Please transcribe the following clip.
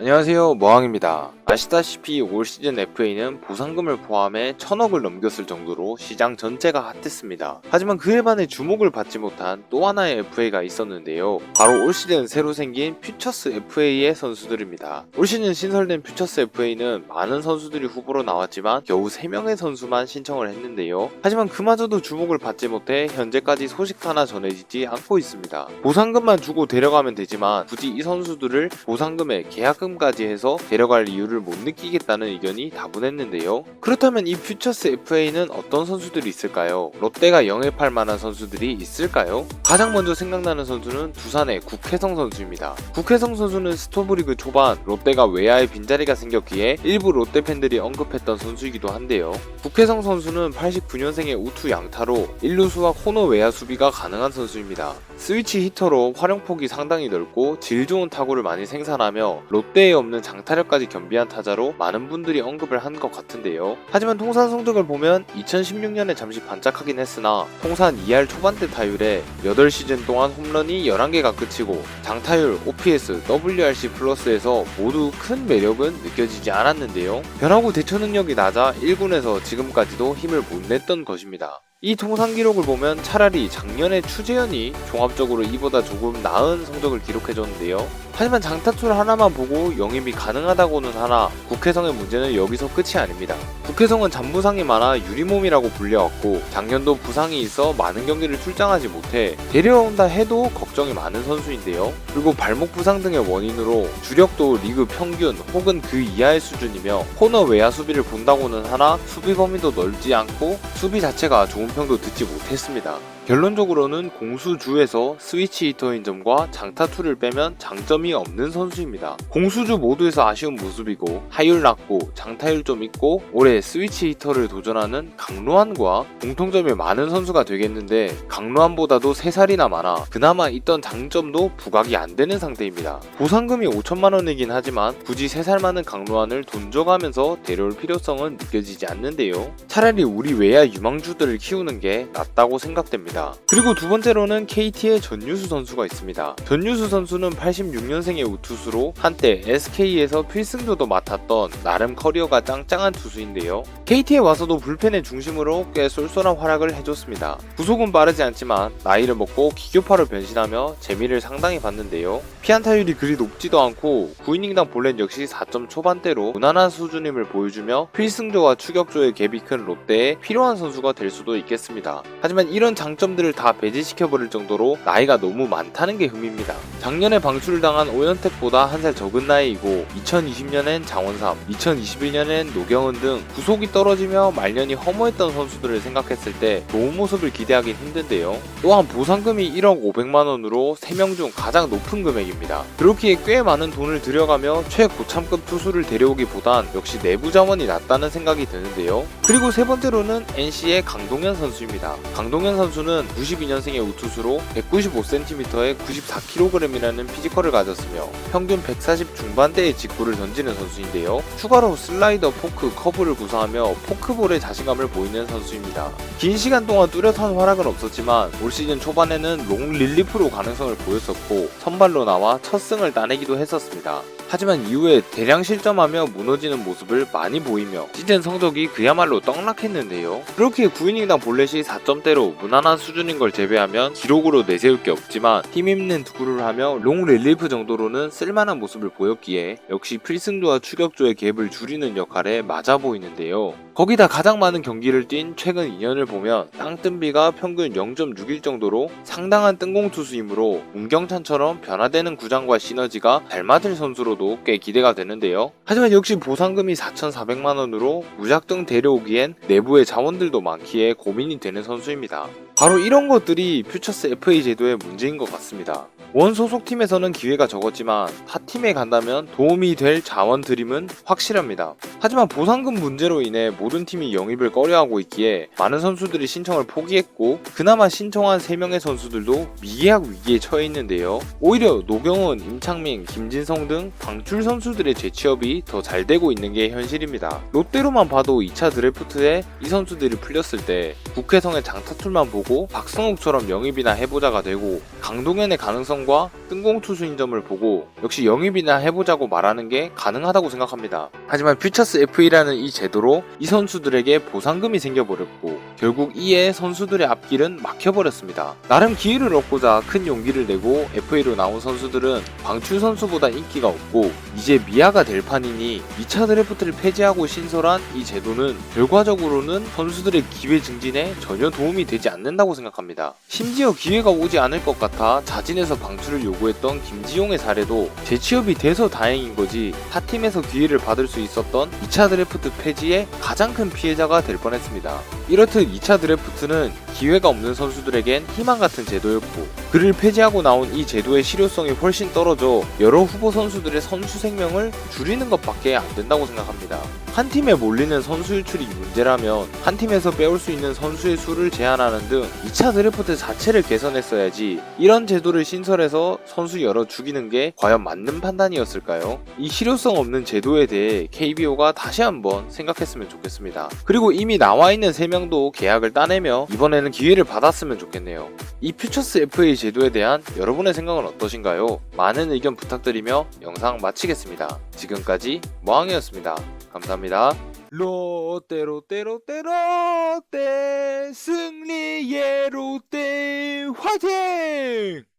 안녕하세요 머항입니다. 아시다시피 올 시즌 FA는 보상금을 포함해 천억을 넘겼을 정도로 시장 전체가 핫했습니다. 하지만 그에 반해 주목을 받지 못한 또 하나의 FA가 있었는데요. 바로 올 시즌 새로 생긴 퓨처스 FA의 선수들입니다. 올 시즌 신설된 퓨처스 FA는 많은 선수들이 후보로 나왔지만 겨우 3명의 선수만 신청을 했는데요. 하지만 그마저도 주목을 받지 못해 현재까지 소식 하나 전해지지 않고 있습니다. 보상금만 주고 데려가면 되지만 굳이 이 선수들을 보상금에 계약금까지 해서 데려갈 이유를 못 느끼겠다는 의견이 다분했는데요. 그렇다면 이 퓨처스 FA는 어떤 선수들이 있을까요? 롯데가 영입할 만한 선수들이 있을까요? 가장 먼저 생각나는 선수는 두산의 국혜성 선수입니다. 국혜성 선수는 스토브리그 초반 롯데가 외야에 빈자리가 생겼기에 일부 롯데 팬들이 언급했던 선수이기도 한데요. 국혜성 선수는 89년생의 우투 양타로 일루수와 코너 외야 수비가 가능한 선수입니다. 스위치 히터로 활용폭이 상당히 넓고 질 좋은 타구를 많이 생산하며 롯데에 없는 장타력까지 겸비한 타자로 많은 분들이 언급을 한 것 같은데요. 하지만 통산 성적을 보면 2016년에 잠시 반짝하긴 했으나 통산 2할 초반대 타율에 8시즌 동안 홈런이 11개가 끝이고 장타율, OPS, WRC 플러스에서 모두 큰 매력은 느껴지지 않았는데요. 변화구 대처 능력이 낮아 1군에서 지금까지도 힘을 못 냈던 것입니다. 이 통산 기록을 보면 차라리 작년에 추재현이 종합적으로 이보다 조금 나은 성적을 기록해줬는데요. 하지만 장타툴 하나만 보고 영입이 가능하다고는 하나 국회성의 문제는 여기서 끝이 아닙니다. 국회성은 잔부상이 많아 유리몸이라고 불려왔고 작년도 부상이 있어 많은 경기를 출장하지 못해 데려온다 해도 걱 정이 많은 선수인데요. 그리고 발목 부상 등의 원인으로 주력도 리그 평균 혹은 그 이하의 수준이며 코너 외야 수비를 본다고는 하나 수비 범위도 넓지 않고 수비 자체가 좋은 평도 듣지 못했습니다. 결론적으로는 공수주에서 스위치 히터인 점과 장타투를 빼면 장점이 없는 선수입니다. 공수주 모두에서 아쉬운 모습이고 하율 낮고 장타율 좀 있고 올해 스위치 히터를 도전하는 강로한과 공통점이 많은 선수가 되겠는데 강로한보다도 3살이나 많아 그나마 있던 장점도 부각이 안 되는 상태입니다. 보상금이 5천만 원이긴 하지만 굳이 3살 많은 강로한을 돈 줘가면서 데려올 필요성은 느껴지지 않는데요. 차라리 우리 외야 유망주들을 키우는 게 낫다고 생각됩니다. 그리고 두 번째로는 KT의 전유수 선수가 있습니다. 전유수 선수는 86년생의 우투수로 한때 SK에서 필승조도 맡았던 나름 커리어가 짱짱한 투수인데요. KT에 와서도 불펜의 중심으로 꽤 쏠쏠한 활약을 해줬습니다. 구속은 빠르지 않지만 나이를 먹고 기교파로 변신하며 재미를 상당히 봤는데요. 피안타율이 그리 높지도 않고 9이닝당 볼넷 역시 4점 초반대로 무난한 수준임을 보여주며 필승조와 추격조의 갭이 큰 롯데에 필요한 선수가 될 수도 있겠습니다. 하지만 이런 장점 들을 다 배제시켜버릴 정도로 나이가 너무 많다는 게 흠입니다. 작년에 방출을 당한 오현택보다 한 살 적은 나이이고 2020년엔 장원삼, 2021년엔 노경은 등 구속이 떨어지며 말년이 허무했던 선수들을 생각했을 때 좋은 모습을 기대하긴 힘든데요. 또한 보상금이 1억 500만 원으로 3명 중 가장 높은 금액입니다. 그렇기에 꽤 많은 돈을 들여가며 최고참급 투수를 데려오기보단 역시 내부 자원이 낫다는 생각이 드는데요. 그리고 세 번째로는 NC의 강동현 선수입니다. 강동현 선수는 92년생의 우투수로 195cm에 94kg이라는 피지컬을 가졌으며 평균 140 중반대의 직구를 던지는 선수인데요. 추가로 슬라이더, 포크, 커브를 구사하며 포크볼에 자신감을 보이는 선수입니다. 긴 시간 동안 뚜렷한 활약은 없었지만 올 시즌 초반에는 롱 릴리프로 가능성을 보였었고 선발로 나와 첫 승을 따내기도 했었습니다. 하지만 이후에 대량 실점하며 무너지는 모습을 많이 보이며 시즌 성적이 그야말로 떡락했는데요. 그렇게 9이닝당 볼넷이 4점대로 무난한 수준인 걸 제외하면 기록으로 내세울 게 없지만 힘 있는 투구를 하며 롱 릴리프 정도로는 쓸만한 모습을 보였기에 역시 필승조와 추격조의 갭을 줄이는 역할에 맞아 보이는데요. 거기다 가장 많은 경기를 뛴 최근 2년을 보면 땅뜬비가 평균 0.61 정도로 상당한 뜬공 투수이므로 문경찬처럼 변화되는 구장과 시너지가 잘 맞을 선수로도 꽤 기대가 되는데요. 하지만 역시 보상금이 4,400만 원으로 무작정 데려오기엔 내부의 자원들도 많기에 고민이 되는 선수입니다. 바로 이런 것들이 퓨처스 FA 제도의 문제인 것 같습니다. 원 소속 팀에서는 기회가 적었지만 타 팀에 간다면 도움이 될 자원 드림은 확실합니다. 하지만 보상금 문제로 인해 모든 팀이 영입을 꺼려하고 있기에 많은 선수들이 신청을 포기했고 그나마 신청한 3명의 선수들도 미계약 위기에 처해 있는데요. 오히려 노경은, 임창민, 김진성 등 방출 선수들의 재취업이 더 잘 되고 있는 게 현실입니다. 롯데로만 봐도 2차 드래프트에 이 선수들이 풀렸을 때 국회성의 장타툴만 보고 박성욱처럼 영입이나 해보자가 되고 강동현의 가능성과 뜬공 투수인 점을 보고 역시 영입이나 해보자고 말하는 게 가능하다고 생각합니다. 하지만 퓨처스 FA라는 이 제도로 이 선수들에게 보상금이 생겨버렸고 결국 이에 선수들의 앞길은 막혀버렸습니다. 나름 기회를 얻고자 큰 용기를 내고 FA로 나온 선수들은 방출 선수보다 인기가 없고 이제 미아가 될 판이니 2차 드래프트를 폐지하고 신설한 이 제도는 결과적으로는 선수들의 기회 증진에 전혀 도움이 되지 않는다고 생각합니다. 심지어 기회가 오지 않을 것 같아 자진해서 방출을 요구했던 김지용의 사례도 재취업이 돼서 다행인 거지 타 팀에서 기회를 받을 수 있었던 2차 드래프트 폐지의 가장 큰 피해자가 될 뻔했습니다. 이렇듯 2차 드래프트는 기회가 없는 선수들에겐 희망 같은 제도였고 그를 폐지하고 나온 이 제도의 실효성이 훨씬 떨어져 여러 후보 선수들의 선수 생명을 줄이는 것밖에 안 된다고 생각합니다. 한 팀에 몰리는 선수 유출이 문제라면 한 팀에서 빼올 수 있는 선수의 수를 제한하는 등 2차 드래프트 자체를 개선했어야지 이런 제도를 신설해서 선수 열어 죽이는 게 과연 맞는 판단이었을까요? 이 실효성 없는 제도에 대해 KBO가 다시 한번 생각했으면 좋겠습니다. 그리고 이미 나와 있는 3명도 계약을 따내며 이번에는 기회를 받았으면 좋겠네요. 이 퓨처스 FA 제도에 대한 여러분의 생각은 어떠신가요? 많은 의견 부탁드리며 영상 마치겠습니다. 지금까지 모항이었습니다. 감사합니다. 롯데 롯데 롯데 롯데 승리의 롯데 화이팅!